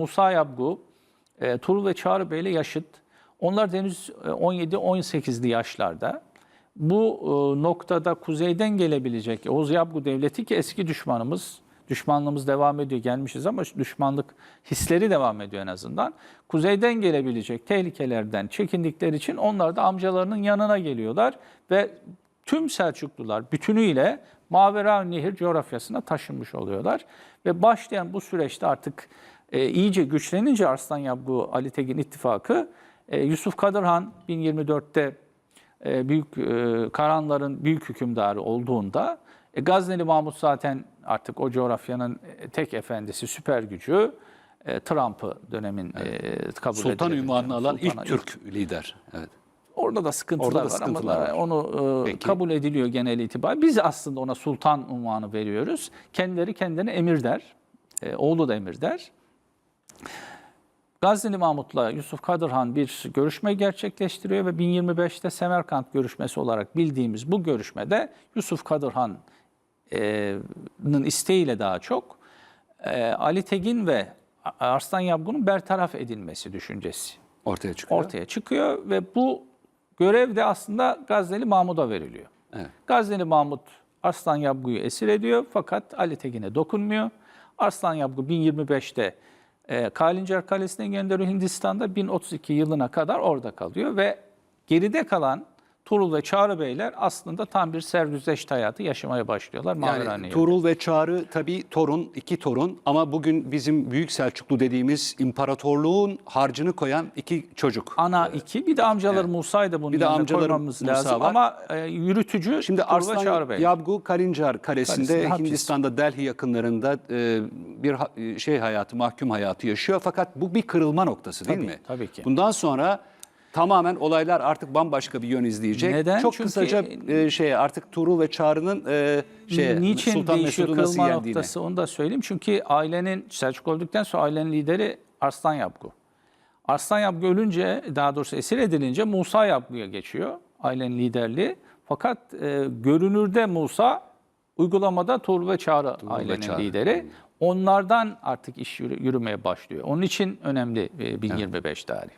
Musa Yabgu, e, Tuğrul ve Çağrı Bey'le yaşıt. Onlar henüz e, 17-18'li yaşlarda. Bu e, noktada kuzeyden gelebilecek Oğuz Yabgu Devleti ki eski düşmanımız, düşmanlığımız devam ediyor gelmişiz ama düşmanlık hisleri devam ediyor en azından. Kuzeyden gelebilecek tehlikelerden çekindikleri için onlar da amcalarının yanına geliyorlar ve tüm Selçuklular bütünüyle Mavera Nehir coğrafyasına taşınmış oluyorlar. Ve başlayan bu süreçte artık e, iyice güçlenince Arslan Yabgu Ali Tekin ittifakı e, Yusuf Kadırhan 1024'te e, büyük e, Karanların büyük hükümdarı olduğunda e, Gazneli Mahmut zaten artık o coğrafyanın e, tek efendisi, süper gücü. E, Trump'ı dönemin e, kabul Sultan ünvanını alan ilk Türk lider. Evet. Orada da sıkıntılar Orada da var sıkıntılar ama var. onu e, Peki. kabul ediliyor genel itibar. Biz aslında ona sultan unvanı veriyoruz. Kendileri kendine emir der. E, oğlu da emir der. Gazneli Mahmut'la Yusuf Kadırhan bir görüşme gerçekleştiriyor ve 1025'te Semerkant görüşmesi olarak bildiğimiz bu görüşmede Yusuf Kadırhan'ın isteğiyle daha çok Ali Tegin ve Arslan Yabgun'un bertaraf edilmesi düşüncesi Ortaya çıkıyor. ortaya çıkıyor ve bu görev de aslında Gazneli Mahmud'a veriliyor. Evet. Gazneli Mahmud Arslan Yabgu'yu esir ediyor fakat Ali Tekin'e dokunmuyor. Arslan Yabgu 1025'te e, Kalincer Kalesi'ne gönderiyor. Hindistan'da 1032 yılına kadar orada kalıyor ve geride kalan Tuğrul ve Çağrı Beyler aslında tam bir sergüzeşt hayatı yaşamaya başlıyorlar. Yani. Tuğrul ve Çağrı tabii torun, iki torun ama bugün bizim Büyük Selçuklu dediğimiz imparatorluğun harcını koyan iki çocuk. Ana iki bir de amcaları Musa'yı da bunun Bir de amcaları koymamız Musa lazım var. ama e, yürütücü Şimdi Tuğrul ve Çağrı Arslan Bey. Yabgu Kalincar Kalesi'nde Kalesi'nde hapis. Hindistan'da Delhi yakınlarında e, bir ha- e, şey hayatı, mahkum hayatı yaşıyor. Fakat bu bir kırılma noktası değil Tabii, mi? tabii ki. Bundan sonra tamamen olaylar artık bambaşka bir yön izleyecek. Neden? Çok Çünkü- kısaca e, şey artık Tuğrul ve Çağrı'nın e, şey Niçin Sultan Mesud'u nasıl yendiğine. noktası onu da söyleyeyim. Çünkü ailenin Selçuk öldükten sonra ailenin lideri Arslan Yabgu. Arslan Yabgu ölünce daha doğrusu esir edilince Musa Yabgu'ya geçiyor ailenin liderliği. Fakat e, görünürde Musa uygulamada Tuğrul ve Çağrı ailenin Çağrı. lideri. Onlardan artık iş yürü- yürümeye başlıyor. Onun için önemli e, 1025 tarihi.